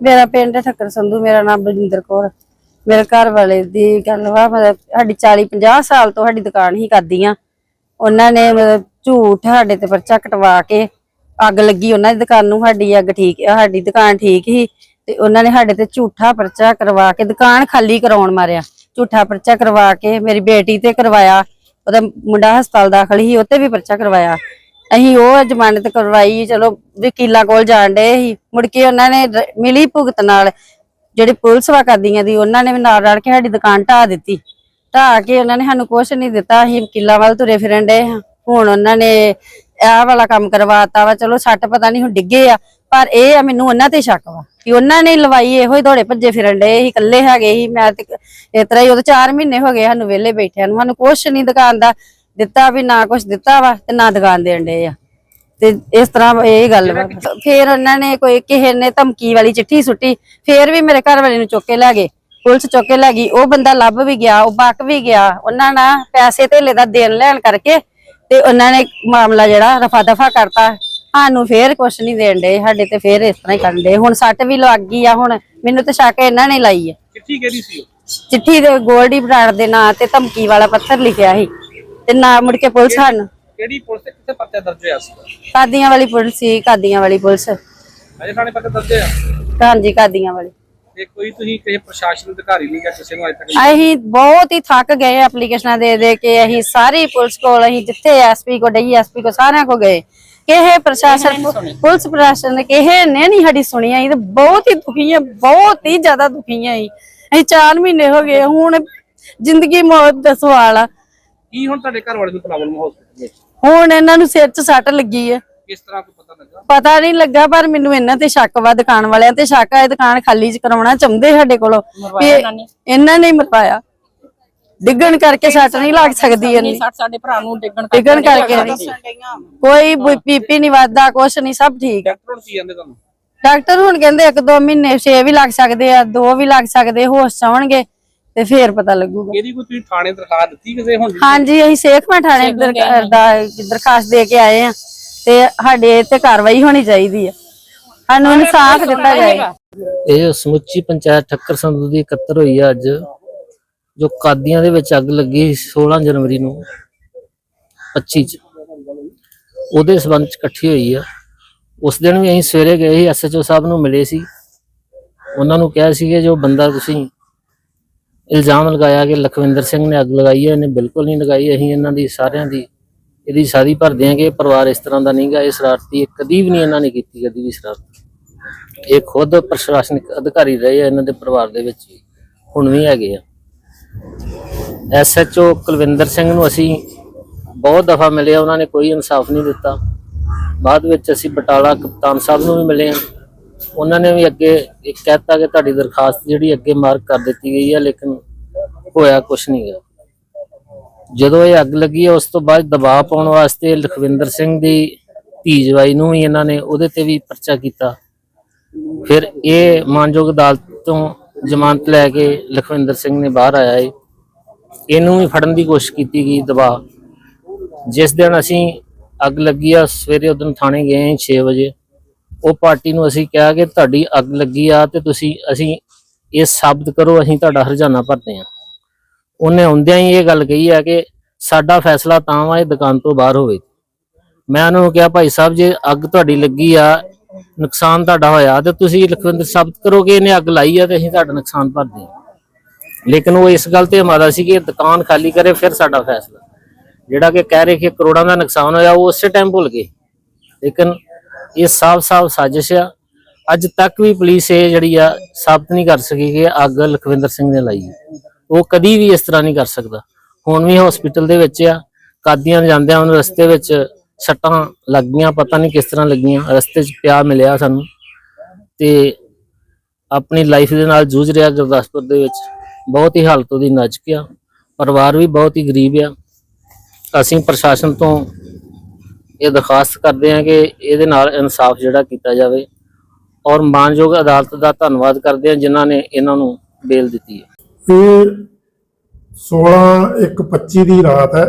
ਮੇਰਾ ਪਿੰਡ ਠੱਕਰ ਸੰਧੂ, ਮੇਰਾ ਨਾਮ ਬਲਜਿੰਦਰ ਕੌਰ ਮੇਰੇ ਘਰ ਵਾਲੇ ਦੀ ਗੱਲ ਵਾ, ਮਤਲਬ ਸਾਡੀ 40 50 ਸਾਲ ਤੋਂ ਸਾਡੀ ਦੁਕਾਨ ਹੀ ਆ ਉਹਨਾਂ ਨੇ ਮਤਲਬ ਝੂਠ ਸਾਡੇ ਤੇ ਪਰਚਾ ਕਟਵਾ ਕੇ ਅੱਗ ਲੱਗੀ ਉਹਨਾਂ ਦੀ ਦੁਕਾਨ ਨੂੰ, ਸਾਡੀ ਅੱਗ ਠੀਕ, ਸਾਡੀ ਦੁਕਾਨ ਠੀਕ ਹੀ ਤੇ ਉਹਨਾਂ ਨੇ ਸਾਡੇ ਤੇ ਝੂਠਾ ਪਰਚਾ ਕਰਵਾ ਕੇ ਦੁਕਾਨ ਖਾਲੀ ਕਰਾਉਣ ਮਾਰਿਆ। ਝੂਠਾ ਪਰਚਾ ਕਰਵਾ ਕੇ ਮੇਰੀ ਬੇਟੀ ਤੇ ਕਰਵਾਇਆ, ਉਹਦਾ ਮੁੰਡਾ ਹਸਪਤਾਲ ਦਾਖਲ ਸੀ ਉੱਤੇ ਵੀ ਪਰਚਾ ਕਰਵਾਇਆ। ਅਸੀਂ ਉਹ ਜ਼ਮਾਨਤ ਕਰਵਾਈ, ਚਲੋ ਵਕੀਲਾਂ ਕੋਲ ਜਾਣ ਡਏ ਸੀ। ਮੁੜ ਕੇ ਉਹਨਾਂ ਨੇ ਰ- ਮਿਲੀ ਭੁਗਤ ਨਾਲ। ਜਿਹੜੀ ਪੁਲਿਸ ਵਾ ਕਰਦੀਆਂ ਦੀ, ਉਹਨਾਂ ਨੇ ਵੀ ਨਾਲ ਰਲ ਕੇ ਸਾਡੀ ਦੁਕਾਨ ਢਾਹ ਦਿੱਤੀ। ਢਾਹ ਕੇ ਉਹਨਾਂ ਨੇ ਸਾਨੂੰ ਕੁਝ ਨਹੀਂ ਦਿੱਤਾ, ਅਸੀਂ ਵਕੀਲਾਂ ਵੱਲ ਤੁਰੇ ਫਿਰਨ ਡਏ ਹਾਂ। ਹੁਣ ਉਹਨਾਂ ਨੇ ਇਹ ਵਾਲਾ ਕੰਮ ਕਰਵਾਤਾ ਵਾ, ਚਲੋ ਸੱਟ ਪਤਾ ਨਹੀਂ ਹੁਣ ਡਿੱਗੇ ਆ, ਪਰ ਇਹ ਆ ਮੈਨੂੰ ਉਹਨਾਂ ਤੇ ਸ਼ੱਕ ਵਾ ਕਿ ਉਹਨਾਂ ਨੇ ਲਵਾਈ, ਇਹੋ ਹੀ ਦੌੜੇ ਭੱਜੇ ਫਿਰਨ ਡਏ ਸੀ, ਇਕੱਲੇ ਹੈਗੇ ਸੀ। ਮੈਂ ਤੇ ਇਸ ਤਰ੍ਹਾਂ ਹੀ ਉਹਦੇ 4 ਮਹੀਨੇ ਹੋ ਗਏ ਸਾਨੂੰ ਵਿਹਲੇ ਬੈਠਿਆਂ ਨੂੰ, ਸਾਨੂੰ ਕੁਛ ਨਹੀਂ ਦੁਕਾਨ ਦਾ ਦਿੱਤਾ ਵੀ ਨਾ ਕੁਛ ਦਿੱਤਾ ਵਾ ਤੇ ਨਾ ਦੁਕਾਨ ਦੇਣ ਡਏ ਆ। ਤੇ ਇਸ ਤਰ੍ਹਾਂ ਇਹ ਗੱਲ ਵਾ। ਫਿਰ ਉਹਨਾਂ ਨੇ ਕੋਈ ਕਿਸੇ ਨੇ ਧਮਕੀ ਵਾਲੀ ਚਿੱਠੀ ਸੁੱਟੀ ਫਿਰ ਵੀ ਮੇਰੇ ਘਰ ਵਾਲੇ ਨੂੰ ਚੁੱਕ ਕੇ ਲੈ ਗਏ। ਪੁਲਿਸ ਚੁੱਕ ਕੇ ਲੈ ਗਈ। ਉਹ ਬੰਦਾ ਲੱਭ ਵੀ ਗਿਆ ਉਹ ਬਕ ਵੀ ਗਿਆ। ਉਹਨਾਂ ਨਾਲ ਪੈਸੇ ਧੇਲੇ ਦਾ ਦੇਣ ਲੈਣ ਕਰਕੇ ਤੇ ਉਹਨਾਂ ਨੇ ਮਾਮਲਾ ਜਿਹੜਾ ਰਫਾ ਦਫਾ ਕਰਤਾ। ਸਾਨੂੰ ਫੇਰ ਕੁਛ ਨਹੀਂ ਦੇਣ ਦੇ ਸਾਡੇ ਤੇ ਫੇਰ ਇਸ ਤਰ੍ਹਾਂ ਹੀ ਕਰਨ ਦੇ ਹੁਣ ਸੱਟ ਵੀ ਲੱਗ ਗਈ ਆ। ਹੁਣ ਮੈਨੂੰ ਤੇ ਸ਼ੱਕ ਇਹਨਾਂ ਨੇ ਲਾਈ ਆ। ਚਿੱਠੀ ਕਿਹਦੀ ਸੀ ਚਿੱਠੀ ਦੇ ਗੋਲਡੀ ਬਰਾੜ ਦੇ ਨਾਂ ਤੇ ਧਮਕੀ ਵਾਲਾ ਪੱਥਰ ਲਿਖਿਆ ਸੀ। ਤੇ ਨਾ ਮੁੜ ਕੇ ਪੁਲਿਸ ਸਾਨੂੰ। ਕਿਹੜੀ ਪੁਲਿਸ ਤੇ ਕਿੱਥੇ ਪਰਚਾ ਦਰਜ ਹੋਇਆ ਸੀ? ਕਾਦੀਆਂ ਵਾਲੀ ਪੁਲਿਸ ਸੀ ਕਾਦੀਆਂ ਵਾਲੀ ਪੁਲਿਸ। ਅਜੇ ਥਾਣੇ ਪਰਚਾ ਦਰਜ ਹੋਇਆ? ਹਾਂਜੀ ਕਾਦੀਆਂ ਵਾਲੀ। ਤੇ ਕੋਈ ਤੁਸੀਂ ਕਿਸੇ ਪ੍ਰਸ਼ਾਸਨ ਅਧਿਕਾਰੀ ਨੂੰ ਜਾਂ ਕਿਸੇ ਨੂੰ ਅਜੇ ਤੱਕ ਅਸੀਂ ਬਹੁਤ ਹੀ ਥੱਕ ਗਏ ਐਪਲੀਕੇਸ਼ਨਾਂ ਦੇ ਦੇ ਕੇ। ਅਸੀਂ ਸਾਰੀ ਪੁਲਿਸ ਕੋਲ ਅਸੀਂ ਜਿੱਥੇ ਐਸਪੀ ਕੋ ਡੀਐਸਪੀ ਕੋ ਸਾਰਿਆਂ ਕੋ ਗਏ। ਕਿਹੇ ਪ੍ਰਸ਼ਾਸਨ ਪੁਲਿਸ ਪ੍ਰਸ਼ਾਸਨ ਨੇ ਕਿਹੇ ਨੇ ਨਹੀਂ ਸਾਡੀ ਸੁਣੀ। ਅਸੀਂ ਤਾਂ ਬਹੁਤ ਹੀ ਦੁਖੀ ਬਹੁਤ ਹੀ ਜ਼ਿਆਦਾ ਦੁਖੀ ਆ ਅਸੀਂ। ਅਸੀਂ 4 ਮਹੀਨੇ ਹੋ ਗਏ ਹੁਣ ਜ਼ਿੰਦਗੀ ਮੌਤ ਦਾ ਸਵਾਲ ਆ। ਕੀ ਹੁਣ ਤੁਹਾਡੇ ਘਰ ਵਾਲੇ ਨੂੰ ਪ੍ਰੋਬਲਮ ਹਸਪੀਟਲ ਵਿੱਚ ਹੁਣ ਇਹਨਾਂ ਨੂੰ ਸਿਰ 'ਚ ਸੱਟ ਲੱਗੀ ਆ ਕਿਸ ਤਰ੍ਹਾਂ ਕੋਈ ਪਤਾ ਲੱਗਾ? ਪਤਾ ਨਹੀਂ ਲੱਗਾ ਪਰ ਮੈਨੂੰ ਇਹਨਾਂ ਤੇ ਸ਼ੱਕ ਵਾ ਦੁਕਾਨ ਵਾਲਿਆਂ ਤੇ ਸ਼ੱਕ ਆ। ਇਹ ਦੁਕਾਨ ਖਾਲੀ ਚ ਕਰਾਉਣਾ ਚਾਹੁੰਦੇ ਸਾਡੇ ਕੋਲੋਂ ਵੀ ਇਹਨਾਂ ਨੇ? ਹੀ ਮਰਵਾਇਆ। ਡਿੱਗਣ ਕਰਕੇ ਸੱਟ ਨਹੀਂ ਲੱਗ ਸਕਦੀ ਇੰਨੀ। ਸੱਟ ਸਾਡੇ ਭਰਾ ਨੂੰ ਡਿੱਗਣ ਡਿੱਗਣ ਕਰਕੇ ਨਹੀਂ। ਕੋਈ ਬੀਪੀ ਨਹੀਂ ਵੱਧਦਾ ਕੁਛ ਨਹੀਂ ਸਭ ਠੀਕ ਆ ਡਾਕਟਰ ਹੁਣ ਕੀ ਕਹਿੰਦੇ ਤੁਹਾਨੂੰ? ਡਾਕਟਰ ਹੁਣ ਕਹਿੰਦੇ ਇੱਕ ਦੋ ਮਹੀਨੇ ਛੇ ਵੀ ਲੱਗ ਸਕਦੇ ਆ ਦੋ ਵੀ ਲੱਗ ਸਕਦੇ ਹੋਸ਼ ਚ ਆਉਣਗੇ। ਤੇ ਫੇਰ ਪਤਾ ਲੱਗੂਗਾ। ਇਹਦੀ ਕੋਈ ਤੁਸੀਂ ਥਾਣੇ ਦਰਖਾਸਤ ਦਿੱਤੀ ਕਿਸੇ ਹੁਣ? ਹਾਂਜੀ ਅਸੀਂ ਸੇਖਵਾਂ ਥਾਣੇ ਦਰ- ਦਾ ਦਰਖਾਸਤ ਦੇ ਕੇ ਆਏ ਆ ਤੇ ਸਾਡੇ ਤੇ ਕਾਰਵਾਈ ਹੋਣੀ ਚਾਹੀਦੀ ਆ ਸਾਨੂੰ ਇਨਸਾਫ ਦਿੱਤਾ ਜਾਏਗਾ ਇਹ ਸਮੁੱਚੀ ਪੰਚਾਇਤ ਠੱਕਰ ਸੰਧੂ ਦੀ ਇਕੱਤਰ ਹੋਈ ਆ ਅੱਜ ਜੋ ਕਾਦੀਆਂ ਦੇ ਵਿੱਚ ਅੱਗ ਲੱਗੀ 16 ਜਨਵਰੀ ਨੂੰ 25 ਚ। ਉਹਦੇ ਸਬੰਧ ਚ ਇਕੱਠੀ ਹੋਈ ਆ। ਉਸ ਦਿਨ ਵੀ ਅਸੀਂ ਸਵੇਰੇ ਗਏ ਸੀ ਐਸਐਚਓ ਸਾਹਿਬ ਨੂੰ ਮਿਲੇ ਸੀ। ਉਹਨਾਂ ਨੂੰ ਕਿਹਾ ਸੀ ਕਿ ਜੋ ਬੰਦਾ ਤੁਸੀਂ ਇਲਜ਼ਾਮ ਲਗਾਇਆ ਕਿ ਲਖਵਿੰਦਰ ਸਿੰਘ ਨੇ ਅੱਗ ਲਗਾਈ ਹੈ, ਇਹਨੇ ਬਿਲਕੁਲ ਨਹੀਂ ਲਗਾਈ। ਅਸੀਂ ਇਹਨਾਂ ਦੀ ਸਾਰਿਆਂ ਦੀ ਇਹਦੀ ਸ਼ਾਦੀ ਭਰਦੇ ਹਾਂ ਕਿ ਇਹ ਪਰਿਵਾਰ ਇਸ ਤਰ੍ਹਾਂ ਦਾ ਨਹੀਂਗਾ, ਇਹ ਸ਼ਰਾਰਤੀ, ਇਹ ਕਦੀ ਵੀ ਨਹੀਂ ਇਹਨਾਂ ਨੇ ਕੀਤੀ, ਕਦੀ ਵੀ ਸ਼ਰਾਰਤ। ਇਹ ਖੁਦ ਪ੍ਰਸ਼ਾਸਨਿਕ ਅਧਿਕਾਰੀ ਰਹੇ ਆ, ਇਹਨਾਂ ਦੇ ਪਰਿਵਾਰ ਦੇ ਵਿੱਚ ਹੁਣ ਵੀ ਹੈਗੇ ਆ। ਐਸਐਚਓ ਕੁਲਵਿੰਦਰ ਸਿੰਘ ਨੂੰ ਅਸੀਂ ਬਹੁਤ ਦਫਾ ਮਿਲੇ ਉਹਨਾਂ ਨੇ ਕੋਈ ਇਨਸਾਫ ਨਹੀਂ ਦਿੱਤਾ। ਬਾਅਦ ਵਿੱਚ ਅਸੀਂ ਬਟਾਲਾ ਕਪਤਾਨ ਸਾਹਿਬ ਨੂੰ ਵੀ ਮਿਲੇ ਆ। ਉਹਨਾਂ ਨੇ ਵੀ ਅੱਗੇ ਇੱਕ ਕਹਿਤਾ ਕਿ ਤੁਹਾਡੀ ਦਰਖਾਸਤ ਜਿਹੜੀ ਅੱਗੇ ਮਾਰਕ ਕਰ ਦਿੱਤੀ ਗਈ ਹੈ ਲੇਕਿਨ ਹੋਇਆ ਕੁਝ ਨਹੀਂ ਗਾ। ਜਦੋਂ ਇਹ ਅੱਗ ਲੱਗੀ ਹੈ ਉਸ ਤੋਂ ਬਾਅਦ ਦਬਾਅ ਪਾਉਣ ਵਾਸਤੇ ਲਖਵਿੰਦਰ ਸਿੰਘ ਦੀ ਧੀ ਜਵਾਈ ਨੂੰ ਵੀ ਇਹਨਾਂ ਨੇ ਉਹਦੇ ਤੇ ਵੀ ਪਰਚਾ ਕੀਤਾ। ਫਿਰ ਇਹ ਮਾਨਯੋਗ ਅਦਾਲਤ ਤੋਂ ਜ਼ਮਾਨਤ ਲੈ ਕੇ ਲਖਵਿੰਦਰ ਸਿੰਘ ਨੇ ਬਾਹਰ ਆਇਆ ਏ। ਇਹਨੂੰ ਵੀ ਫੜਨ ਦੀ ਕੋਸ਼ਿਸ਼ ਕੀਤੀ ਗਈ ਦਬਾਅ। ਜਿਸ ਦਿਨ ਅਸੀਂ ਅੱਗ ਲੱਗੀ ਆ, ਸਵੇਰੇ ਉਦੋਂ ਥਾਣੇ ਗਏ ਹਾਂ 6 ਵਜੇ। ਉਹ ਪਾਰਟੀ ਨੂੰ ਅਸੀਂ ਕਿਹਾ ਕਿ ਤੁਹਾਡੀ ਅੱਗ ਲੱਗੀ ਆ ਤੇ ਤੁਸੀਂ, ਅਸੀਂ ਇਹ ਸਾਬਤ ਕਰੋ, ਅਸੀਂ ਤੁਹਾਡਾ ਹਰਜਾਨਾ ਭਰਦੇ ਹਾਂ। ਉਹਨੇ ਹੁੰਦਿਆਂ ਹੀ ਇਹ ਗੱਲ ਕਹੀ ਆ ਕਿ ਸਾਡਾ ਫੈਸਲਾ ਤਾਂ ਵਾ, ਇਹ ਦੁਕਾਨ ਤੋਂ ਬਾਹਰ ਹੋਵੇ। ਮੈਂ ਉਹਨਾਂ ਨੂੰ ਕਿਹਾ, ਭਾਈ ਸਾਹਿਬ, ਜੇ ਅੱਗ ਤੁਹਾਡੀ ਲੱਗੀ ਆ, ਨੁਕਸਾਨ ਤੁਹਾਡਾ ਹੋਇਆ, ਤੇ ਤੁਸੀਂ ਲਖਵਿੰਦਰ ਸਾਬਤ ਕਰੋ ਕਿ ਇਹਨੇ ਅੱਗ ਲਾਈ ਆ ਤੇ ਅਸੀਂ ਤੁਹਾਡਾ ਨੁਕਸਾਨ ਭਰਦੇ ਹਾਂ। ਲੇਕਿਨ ਉਹ ਇਸ ਗੱਲ ਤੇ ਹਮਾਰਾ ਸੀ ਕਿ ਦੁਕਾਨ ਖਾਲੀ ਕਰੇ, ਫਿਰ ਸਾਡਾ ਫੈਸਲਾ। ਜਿਹੜਾ ਕਿ ਕਹਿ ਰਹੇ ਕਿ ਕਰੋੜਾਂ ਦਾ ਨੁਕਸਾਨ ਹੋਇਆ, ਉਹ ਉਸੇ ਟਾਈਮ ਭੁੱਲ ਗਏ। ਲੇਕਿਨ ਇਹ ਸਾਫ਼-ਸਾਫ਼ ਸਾਜ਼ਿਸ਼ ਆ। ਅੱਜ ਤੱਕ ਵੀ ਪੁਲਿਸ ਇਹ ਜਿਹੜੀ ਆ, ਸਾਬਤ ਨਹੀਂ ਕਰ ਸਕੀ ਕਿ ਅੱਗ ਲਖਵਿੰਦਰ ਸਿੰਘ ਨੇ ਲਾਈ ਉਹ ਕਦੀ ਵੀ ਇਸ ਤਰ੍ਹਾਂ ਨਹੀਂ ਕਰ ਸਕਦਾ। ਹੁਣ ਵੀ ਹਸਪੀਟਲ ਦੇ ਵਿੱਚ ਆ, ਕਾਦੀਆਂ ਜਾਂਦਿਆਂ ਉਹਨੂੰ ਰਸਤੇ ਵਿੱਚ ਸੱਟਾਂ ਲੱਗੀਆਂ, ਪਤਾ ਨਹੀਂ ਕਿਸ ਤਰ੍ਹਾਂ ਲੱਗੀਆਂ। ਰਸਤੇ 'ਚ ਪਿਆ ਮਿਲਿਆ ਸਾਨੂੰ। ਤੇ ਆਪਣੀ ਲਾਈਫ ਦੇ ਨਾਲ ਜੂਝ ਰਿਹਾ ਗੁਰਦਾਸਪੁਰ ਦੇ ਵਿੱਚ। ਬਹੁਤ ਹੀ ਹਾਲਤ ਉਹਦੀ ਨਾਜ਼ੁਕ ਆ। ਪਰਿਵਾਰ ਵੀ ਬਹੁਤ ਹੀ ਗਰੀਬ ਆ। ਅਸੀਂ ਪ੍ਰਸ਼ਾਸਨ ਤੋਂ ਇਹ ਦਰਖਾਸਤ ਕਰਦੇ ਹਾਂ ਕਿ ਇਹਦੇ ਨਾਲ ਇਨਸਾਫ ਜਿਹੜਾ ਕੀਤਾ ਜਾਵੇ ਔਰ ਮਾਨਯੋਗ ਅਦਾਲਤ ਦਾ ਧੰਨਵਾਦ ਕਰਦੇ ਹਾਂ ਜਿਨ੍ਹਾਂ ਨੇ ਇਹਨਾਂ ਨੂੰ ਬੇਲ ਦਿੱਤੀ ਹੈ। ਇਹ 16 ਇੱਕ 25 ਦੀ ਰਾਤ ਹੈ,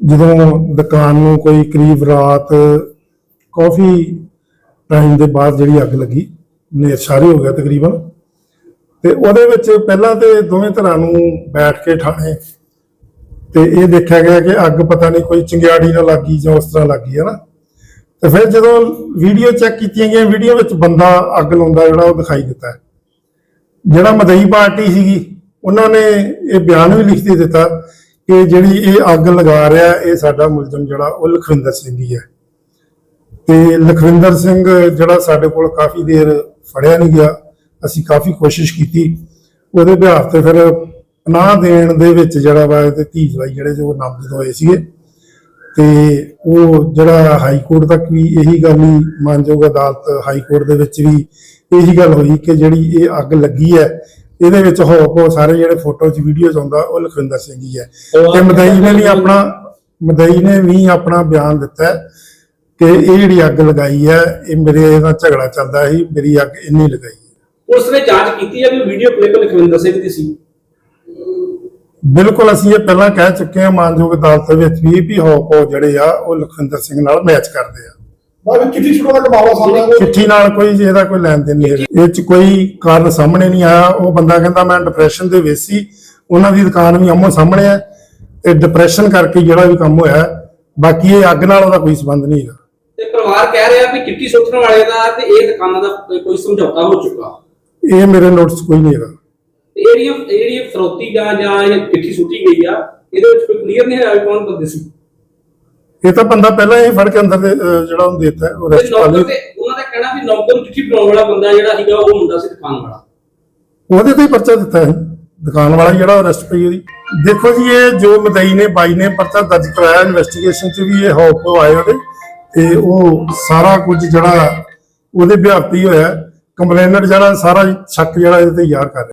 ਜਦੋਂ ਦੁਕਾਨ ਨੂੰ ਕੋਈ ਕਰੀਬ ਰਾਤ ਕਾਫੀ ਟਾਈਮ ਦੇ ਬਾਅਦ ਜਿਹੜੀ ਅੱਗ ਲੱਗੀ ਨੇਰਸ਼ਾਰੀ ਹੋ ਗਿਆ ਤਕਰੀਬਨ। ਤੇ ਉਹਦੇ ਵਿੱਚ ਪਹਿਲਾਂ ਤੇ ਦੋਵੇਂ ਧਿਰਾਂ ਨੂੰ ਬੈਠ ਕੇ ਠਾਣੇ ਤੇ ਇਹ ਦੇਖਿਆ ਗਿਆ ਕਿ ਅੱਗ ਪਤਾ ਨਹੀਂ ਕੋਈ ਚਿੰਗਿਆੜੀ ਨਾਲ ਲੱਗੀ ਜਾਂ ਉਸ ਤਰ੍ਹਾਂ ਲੱਗੀ ਹੈ ਨਾ? ਤੇ ਫਿਰ ਜਦੋਂ ਵੀਡੀਓ ਚੈੱਕ ਕੀਤੀਆਂ ਗਈਆਂ ਵੀਡੀਓ ਵਿੱਚ ਬੰਦਾ ਅੱਗ ਲਾਉਂਦਾ ਜਿਹੜਾ ਉਹ ਦਿਖਾਈ ਦਿੱਤਾ। ਜਿਹੜਾ ਮਦਈ ਪਾਰਟੀ ਸੀਗੀ, ਉਹਨਾਂ ਨੇ ਇਹ ਬਿਆਨ ਵੀ ਲਿਖ ਦੇ ਦਿੱਤਾ ਕਿ ਜਿਹੜੀ ਇਹ ਅੱਗ ਲਗਾ ਰਿਹਾ, ਇਹ ਸਾਡਾ ਮੁਲਜ਼ਮ ਜਿਹੜਾ, ਉਹ ਲਖਵਿੰਦਰ ਸਿੰਘ ਹੀ ਹੈ। ਤੇ ਲਖਵਿੰਦਰ ਸਿੰਘ ਜਿਹੜਾ ਸਾਡੇ ਕੋਲ ਕਾਫੀ ਦੇਰ ਫੜਿਆ ਨਹੀਂ ਗਿਆ। ਅਸੀਂ ਕਾਫੀ ਕੋਸ਼ਿਸ਼ ਕੀਤੀ। ਉਹਦੇ ਬਿਹਾਰ ਤੇ ਫਿਰ ਪਨਾਹ ਦੇਣ ਦੇ ਵਿੱਚ ਜਿਹੜਾ ਵਾ ਤੇ ਧੀ ਜਵਾਈ ਜਿਹੜੇ ਜੋ ਨਾਮਜ਼ਦ ਹੋਏ ਸੀਗੇ ਤੇ ਉਹ ਜਿਹੜਾ ਹਾਈ ਕੋਰਟ ਤੱਕ ਵੀ ਇਹੀ ਗੱਲ ਹੀ ਮਾਨਯੋਗ ਅਦਾਲਤ ਹਾਈ ਕੋਰਟ ਦੇ ਵਿੱਚ ਵੀ ਇਹੀ ਗੱਲ ਹੋਈ ਕਿ ਜਿਹੜੀ ਇਹ ਅੱਗ ਲੱਗੀ ਹੈ ਇਹਦੇ ਵਿੱਚ ਹੋ ਸਾਰੇ ਜਿਹੜੇ ਫੋਟੋ ਚ ਵੀਡੀਓ ਚ ਆਉਂਦਾ ਉਹ ਲਖਵਿੰਦਰ ਸਿੰਘ ਹੀ। ਹੈ ਤੇ ਮਦਈ ਨੇ ਵੀ ਆਪਣਾ ਮਦਈ ਨੇ ਵੀ ਆਪਣਾ ਬਿਆਨ ਦਿੱਤਾ ਹੈ ਕਿ ਇਹ ਜਿਹੜੀ ਅੱਗ ਲਗਾਈ ਹੈ ਇਹ ਮੇਰੇ ਨਾਲ ਝਗੜਾ ਚੱਲਦਾ ਸੀ ਮੇਰੀ ਅੱਗ ਇੰਨੀ ਲਗਾਈ। ਨੇ ਜਾਂਚ ਕੀਤੀ ਹੈ ਵੀ ਵੀਡੀਓ ਕਲਿੱਪ ਲਖਵਿੰਦਰ ਸਿੰਘ ਦੀ ਸੀ। ਬਿਲਕੁਲ ਅਸੀਂ ਇਹ ਪਹਿਲਾਂ ਕਹਿ ਚੁੱਕੇ ਹਾਂ ਮਾਨਯੋਗ ਅਦਾਲਤ ਵਿੱਚ ਵੀ ਵੀ ਹੋਪੋ ਜਿਹੜੇ ਆ ਉਹ ਲਖਵਿੰਦਰ ਸਿੰਘ ਨਾਲ ਮੈਚ ਕਰਦੇ ਆ। ਬਾਅਦ ਕਿੱਥੇ ਸ਼ੁਰੂ ਦਾ ਮਾਮਲਾ ਸਾਹਮਣੇ ਆਇਆ। ਚਿੱਠੀ ਨਾਲ ਕੋਈ ਇਹਦਾ ਕੋਈ ਲੈਣ ਦੇਣ ਨਹੀਂ ਹੈ ਇਹ ਚ ਕੋਈ ਕਾਰਨ ਸਾਹਮਣੇ ਨਹੀਂ ਆਇਆ। ਉਹ ਬੰਦਾ ਕਹਿੰਦਾ ਮੈਂ ਡਿਪਰੈਸ਼ਨ ਦੇ ਵਿੱਚ ਸੀ। ਉਹਨਾਂ ਦੀ ਦੁਕਾਨ ਵੀ ਆਮੋ ਸਾਹਮਣੇ ਹੈ ਤੇ ਡਿਪਰੈਸ਼ਨ ਕਰਕੇ ਜਿਹੜਾ ਵੀ ਕੰਮ ਹੋਇਆ ਹੈ, ਬਾਕੀ ਇਹ ਅੱਗ ਨਾਲ ਉਹਦਾ ਕੋਈ ਸੰਬੰਧ ਨਹੀਂ ਹੈਗਾ। ਤੇ ਪਰਿਵਾਰ ਕਹਿ ਰਿਹਾ ਵੀ ਚਿੱਟੀ ਸੁੱਟਣ ਵਾਲੇ ਦਾ ਤੇ ਇਹ ਦੁਕਾਨਾਂ ਦਾ ਕੋਈ- ਸਮਝੌਤਾ ਹੋ ਚੁੱਕਾ। ਇਹ ਮੇਰੇ ਨੋਟਿਸ ਕੋਈ ਨਹੀਂ ਹੈਗਾ। ਇਹ ਜਿਹੜੀਆਂ ਫਰੋਤੀ ਜਾਂ ਜਾਂ ਇਹ ਚਿੱਠੀ ਸੁੱਟੀ ਗਈ ਆ ਇਹਦੇ ਵਿੱਚ ਕੋਈ ਕਲੀਅਰ ਨਹੀਂ ਵੀ ਕੌਣ ਬੰਦੇ ਸੀ। ਇਹ ਤਾਂ ਬੰਦਾ ਪਹਿਲਾਂ ਹੀ ਫੜ ਕੇ ਅੰਦਰ ਦੇ ਅਹ, ਜਿਹੜਾ ਉਹਨੂੰ ਦਿੱਤਾ ਉਹ ਤੇ ਰੈਸਟ ਪਾ ਨੌਕਰ ਉਹਨਾਂ ਦਾ ਕਹਿਣਾ ਵੀ ਨੌਕਰ ਨੂੰ ਚਿੱਠੀ ਪਾਉਣ ਵਾਲਾ ਬੰਦਾ ਜਿਹੜਾ ਸੀਗਾ ਉਹ ਮੁੰਡਾ ਸੀ ਦੁਕਾਨ ਵਾਲਾ। ਉਹਦੇ ਤੇ ਹੀ ਪਰਚਾ ਦਿੱਤਾ ਹੈ। ਦੁਕਾਨ ਵਾਲਾ ਜਿਹੜਾ ਅਰੈਸਟ ਪਈ ਉਹਦੀ। ਦੇਖੋ ਜੀ ਇਹ ਜੋ ਮਦਈ ਨੇ ਬਾਈ ਨੇ ਪਰਚਾ ਦਰਜ ਕਰਾਇਆ ਇਨਵੈਸਟੀਗੇਸ਼ਨ ਚ ਵੀ ਇਹ ਹੌਪ ਆਏ ਉਹਦੇ। ਤੇ ਉਹ ਸਾਰਾ ਕੁਝ ਜਿਹੜਾ ਉਹਦੇ ਵਿਆਪਤੀ ਹੋਇਆ ਕੰਪਲੇਨਰ ਜਿਹੜਾ ਸਾਰਾ ਸ਼ੱਕ ਜਿਹੜਾ ਇਹਦੇ ਤੇ ਯਾਰ ਕਰ ਰਿਹਾ।